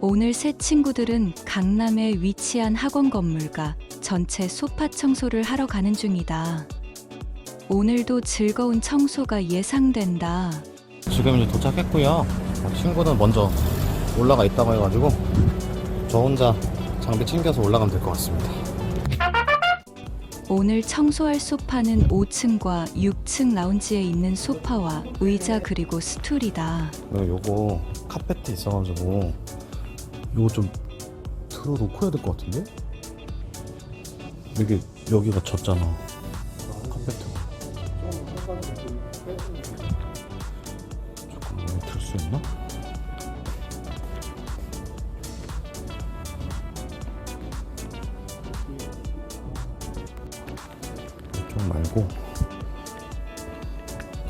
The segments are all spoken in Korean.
오늘 새 친구들은 강남에 위치한 학원 건물과 전체 소파 청소를 하러 가는 중이다. 오늘도 즐거운 청소가 예상된다. 지금 이제 도착했고요. 어, 친구는 먼저 올라가 있다고 해가지고 저 혼자 장비 챙겨서 올라가면 될 것 같습니다. 오늘 청소할 소파는 5층과 6층 라운지에 있는 소파와 의자 그리고 스툴이다. 요거 카페트 있어가지고 요거 좀 틀어놓고 해야 될 것 같은데? 이게 여기가 젖잖아. 카페트가. 잠깐만 틀수 있나? 이쪽 말고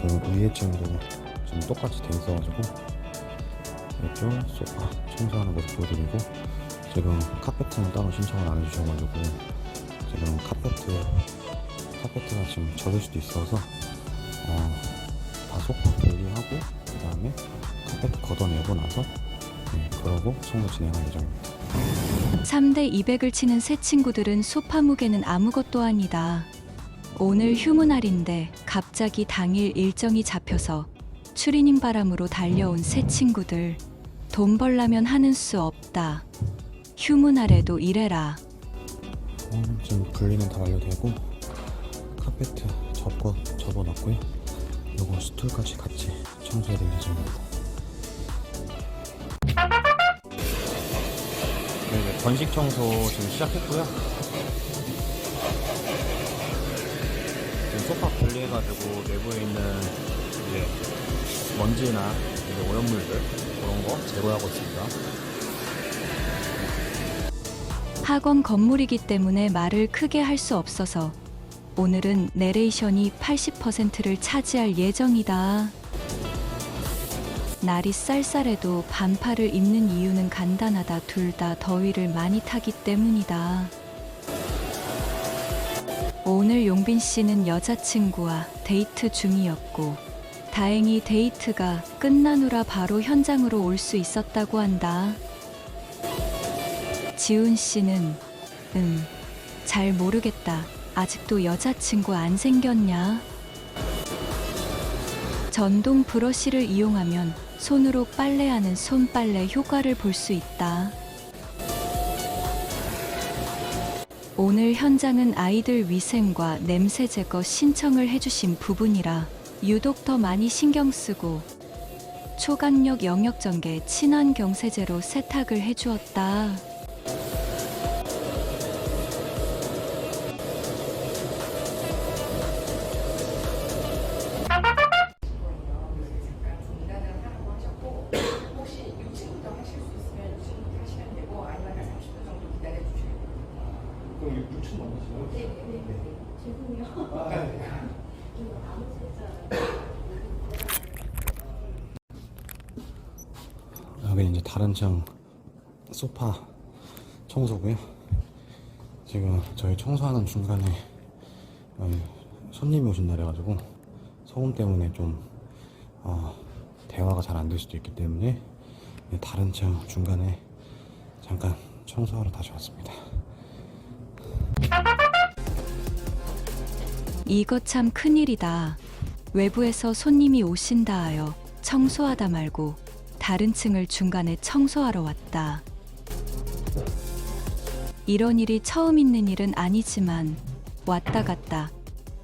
그 위에 층도 지금 똑같이 돼 있어가지고 이쪽 소파 청소하는 모습 보여드리고 지금 카페트는 따로 신청을 안 해주셔가지고 지금 카페트 카페트가 지금 젖을 수도 있어서 어, 다 소파 분리하고 그 다음에 카페트 걷어내고 나서 네, 그러고 청소 진행할 예정입니다. 3대 200을 치는 새 친구들은 소파 무게는 아무것도 아니다. 오늘 휴무날인데 갑자기 당일 일정이 잡혀서 추리닝 바람으로 달려온 새 친구들. 돈 벌라면 하는 수 없다. 휴무날에도 이래라. 어, 지금 분리는 다 완료되고 카페트 접고 접어놨고요. 요거 스툴까지 같이 청소해야 될 예정입니다. 네, 이제 건식 청소 지금 시작했고요. 지금 소파 분리해가지고 내부에 있는 이제 먼지나 이제 오염물들 그런 거 제거하고 있습니다. 학원 건물이기 때문에 말을 크게 할 수 없어서 오늘은 내레이션이 80%를 차지할 예정이다. 날이 쌀쌀해도 반팔을 입는 이유는 간단하다. 둘 다 더위를 많이 타기 때문이다. 오늘 용빈 씨는 여자친구와 데이트 중이었고 다행히 데이트가 끝난 후라 바로 현장으로 올 수 있었다고 한다. 지훈 씨는 음, 잘 모르겠다. 아직도 여자친구 안 생겼냐? 전동 브러쉬를 이용하면 손으로 빨래하는 손빨래 효과를 볼 수 있다. 오늘 현장은 아이들 위생과 냄새 제거 신청을 해주신 부분이라 유독 더 많이 신경 쓰고 초강력 영역 전개 친환경 세제로 세탁을 해주었다. 여기 이제 다른 층 소파 청소고요. 지금 저희 청소하는 중간에 어, 손님이 오신 날이라가지고 소음 때문에 좀 어, 대화가 잘 안 될 수도 있기 때문에 다른 층 중간에 잠깐 청소하러 다시 왔습니다. 이거 참 큰일이다. 외부에서 손님이 오신다 하여 청소하다 말고 다른 층을 중간에 청소하러 왔다. 이런 일이 처음 있는 일은 아니지만 왔다 갔다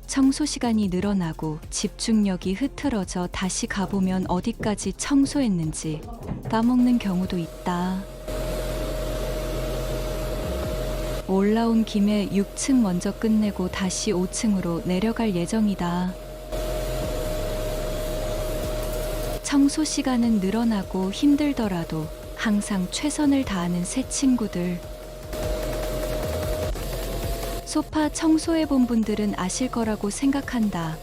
청소 시간이 늘어나고 집중력이 흐트러져 다시 가보면 어디까지 청소했는지 까먹는 경우도 있다. 올라온 김에 6층 먼저 끝내고 다시 5층으로 내려갈 예정이다. 청소 시간은 늘어나고 힘들더라도 항상 최선을 다하는 새 친구들. 소파 청소해 본 분들은 아실 거라고 생각한다.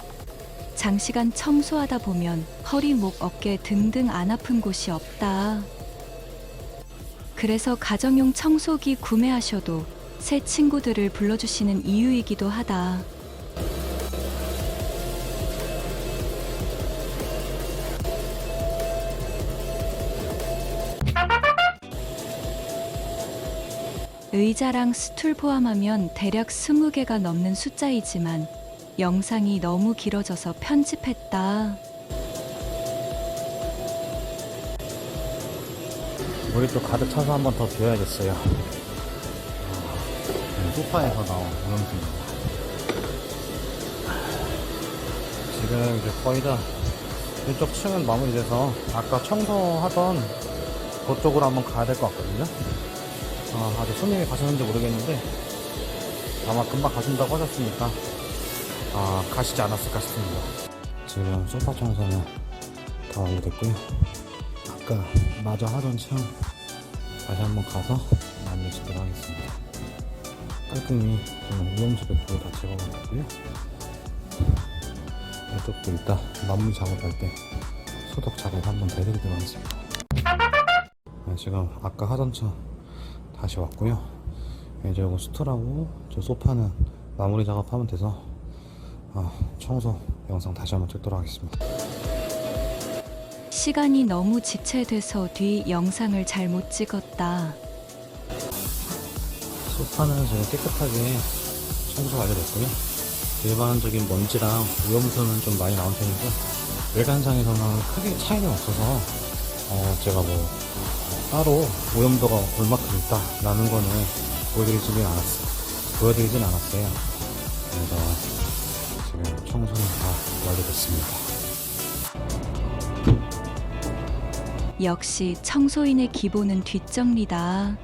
장시간 청소하다 보면 허리, 목, 어깨 등등 안 아픈 곳이 없다. 그래서 가정용 청소기 구매하셔도 새 친구들을 불러주시는 이유이기도 하다. 의자랑 스툴 포함하면 대략 20개가 넘는 숫자이지만 영상이 너무 길어져서 편집했다. 물이 또 가득 차서 한 번 더 비워야겠어요. 소파에서 나온 오염수입니다. 지금 이제 거의 다 이쪽 층은 마무리돼서 아까 청소하던 그쪽으로 한번 가야 될 것 같거든요. 아, 아직 손님이 가셨는지 모르겠는데 아마 금방 가신다고 하셨으니까 아, 가시지 않았을까 싶습니다. 지금 소파 청소는 다 완료됐고요. 아까 마저 하던 층 다시 한번 가서 짓도록 하겠습니다. 깔끔히 좀 오염수 100%다 제거가 됐고요. 이쪽도 이따 마무리 작업할 때 소독 작업 한번 더 해드리도록 하겠습니다. 네, 지금 아까 하던 층 다시 왔고요. 이제 이거 스툴하고 저 소파는 마무리 작업하면 돼서 아, 청소 영상 다시 한번 찍도록 하겠습니다. 시간이 너무 지체돼서 뒤 영상을 잘 못 찍었다. 소파는 지금 깨끗하게 청소 완료됐고요. 일반적인 먼지랑 오염수는 좀 많이 나온 편이고 외관상에서는 크게 차이는 없어서 어, 제가 뭐 따로 오염도가 얼마큼 있다라는 거는 보여드리진 않았어요. 보여드리진 않았어요. 그래서 지금 청소는 다 완료됐습니다. 역시 청소인의 기본은 뒷정리다.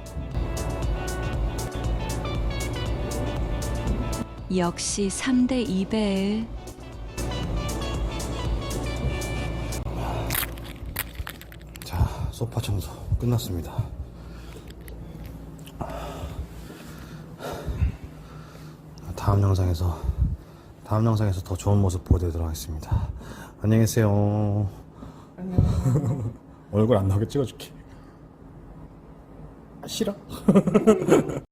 역시 3대 2배. 자, 소파 청소 끝났습니다. 다음 영상에서 다음 영상에서 더 좋은 모습 보여드리도록 하겠습니다. 안녕히 계세요. 얼굴 안 나오게 찍어줄게. 아, 싫어?